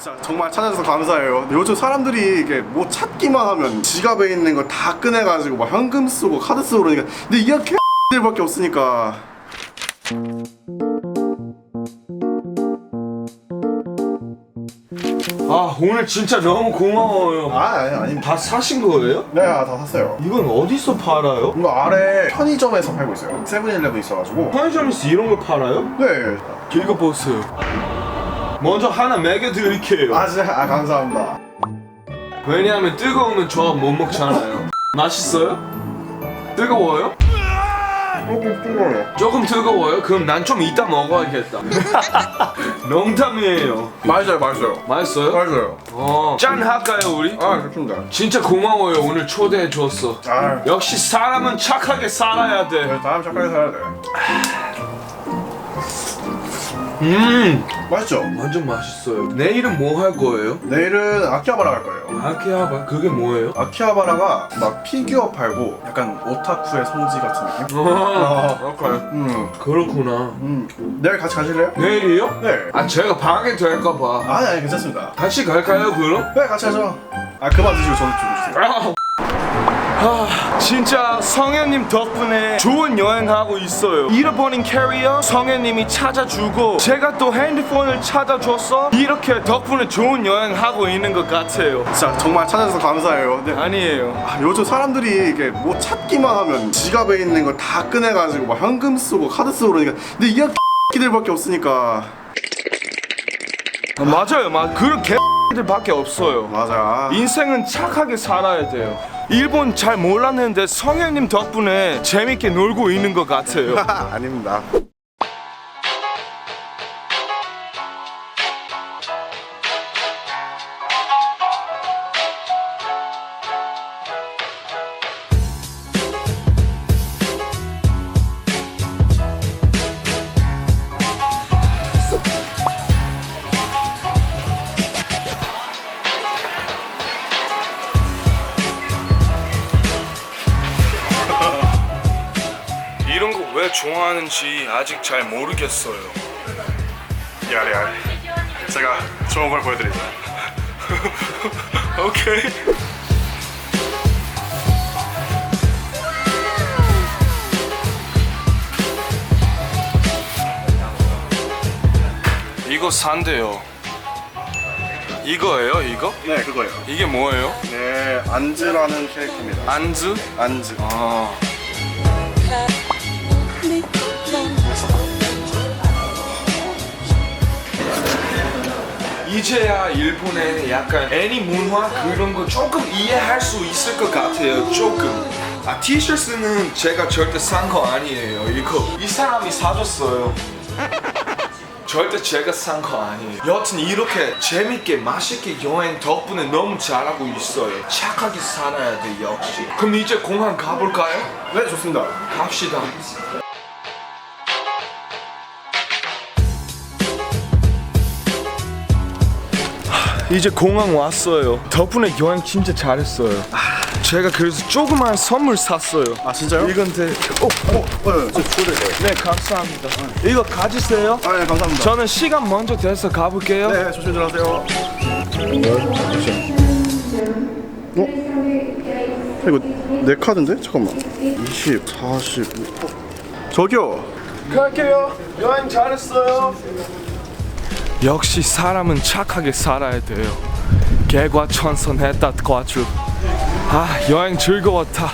진짜 정말 찾아줘서 감사해요. 요즘 사람들이 이게 뭐 찾기만 하면 지갑에 있는 거다 꺼내가지고 막 현금 쓰고 카드 쓰고 그러니까 근데 이게 개들밖에 없으니까 아 오늘 진짜 너무 고마워요. 아 아니 아니 다 사신 거예요? 네 다 샀어요. 이건 어디서 팔아요? 이거 아래 편의점에서 팔고 있어요. 세븐일레븐 있어가지고 편의점에서 이런 걸 팔아요? 네. 읽어보세요. 먼저 하나 먹여드릴게요. 아 진짜 아 감사합니다. 왜냐하면 뜨거우면 저 못 먹잖아요. 맛있어요? 뜨거워요? 조금 뜨거워요. 조금 뜨거워요? 그럼 난 좀 이따 먹어야겠다. 농담이에요. 맛있어요 맛있어요. 맛있어요? 맛있어요. 어. 짠 할까요 우리? 아 좋습니다. 진짜 고마워요 오늘 초대해 줬어. 아 역시 사람은 착하게 살아야 돼. 다음 착하게 살아야 돼. 음, 맛있죠? 완전 맛있어요. 내일은 뭐 할 거예요? 내일은 아키하바라 갈 거예요. 아키하바 그게 뭐예요? 아키하바라가 막 피규어 팔고 약간 오타쿠의 성지 같은 느낌? 아, 오케이. 음, 그렇구나. 음. 내일 같이 가실래요? 내일이요? 네. 아 제가 방해될까 봐. 아니 아니 괜찮습니다. 같이 갈까요 그럼? 네 같이 하죠. 아 그만 드시고 저도 좀 주세요. 아, 진짜 성현님 덕분에 좋은 여행하고 있어요. 잃어버린 캐리어 성현님이 찾아주고 제가 또 핸드폰을 찾아줘서 이렇게 덕분에 좋은 여행하고 있는 것 같아요. 진짜 정말 찾아줘서 감사해요. 근데 아니에요. 아, 요즘 사람들이 이게 뭐 찾기만 하면 지갑에 있는 거다 꺼내가지고 막 현금 쓰고 카드 쓰고 그러니까 근데 이게 끼들밖에 없으니까 아, 맞아요, 맞. 그런 개들밖에 없어요. 맞아. 인생은 착하게 살아야 돼요. 일본 잘 몰랐는데 성현님 덕분에 재밌게 놀고 있는 것 같아요. 아닙니다. 왜 좋아하는지 아직 잘 모르겠어요. 야리야리. 제가 좋은 걸 보여드리죠. 오케이. 이거 산대요. 이거예요, 이거? 네 그거예요. 이게 뭐예요? 네 안즈라는 캐릭터입니다. 안즈? 안즈. 아. 이제야 일본의 약간 애니 문화 그런 거 조금 이해할 수 있을 것 같아요. 조금. 아 티셔츠는 제가 절대 산 거 아니에요. 이거 이 사람이 사줬어요. 절대 제가 산 거 아니에요. 여튼 이렇게 재밌게 맛있게 여행 덕분에 너무 잘하고 있어요. 착하게 살아야 돼 역시. 그럼 이제 공항 가볼까요? 네 좋습니다. 갑시다. 이제 공항 왔어요. 덕분에 여행 진짜 잘했어요. 제가 그래서 조그만 선물 샀어요. 아 진짜요? 이건데, 어, 어, 네, 저 줘드릴게요. 네 감사합니다. 이거 가지세요. 아, 네, 감사합니다. 저는 시간 먼저 돼서 가볼게요. 네, 조심 들어가세요. 어? 이거 내 카드인데? 잠깐만. 20, 40. 어? 저기요. 갈게요. 여행 잘했어요. 역시 사람은 착하게 살아야 돼요. 개과 천선했다 과주. 아 여행 즐거웠다.